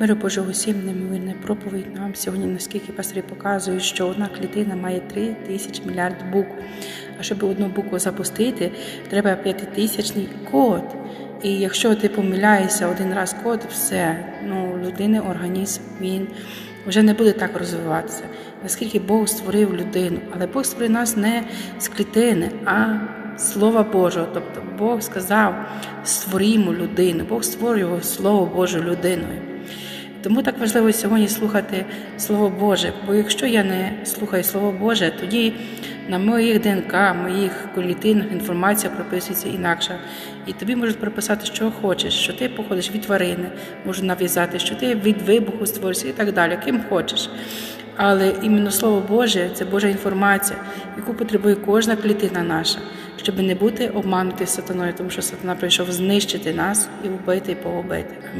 Миру Божого усім неймовірна проповідь нам сьогодні, наскільки пастирі показують, що одна клітина має 3 тисячі мільярд букв. А щоб одну букву запустити, треба п'ятитисячний код. І якщо ти помиляєшся один раз код, все, ну, людини організм він вже не буде так розвиватися. Наскільки Бог створив людину, але Бог створив нас не з клітини, а Слова Божого. Тобто Бог сказав: створімо людину, Бог створював Слово Боже людиною. Тому так важливо сьогодні слухати Слово Боже. Бо якщо я не слухаю Слово Боже, тоді на моїх ДНК, моїх клітинах інформація прописується інакше. І тобі можуть прописати, що хочеш, що ти походиш від тварини, можуть нав'язати, що ти від вибуху створишся і так далі, ким хочеш. Але іменно Слово Боже це Божа інформація, яку потребує кожна клітина наша, щоб не бути обманути сатаною, тому що сатана прийшов знищити нас і вбити і погубити.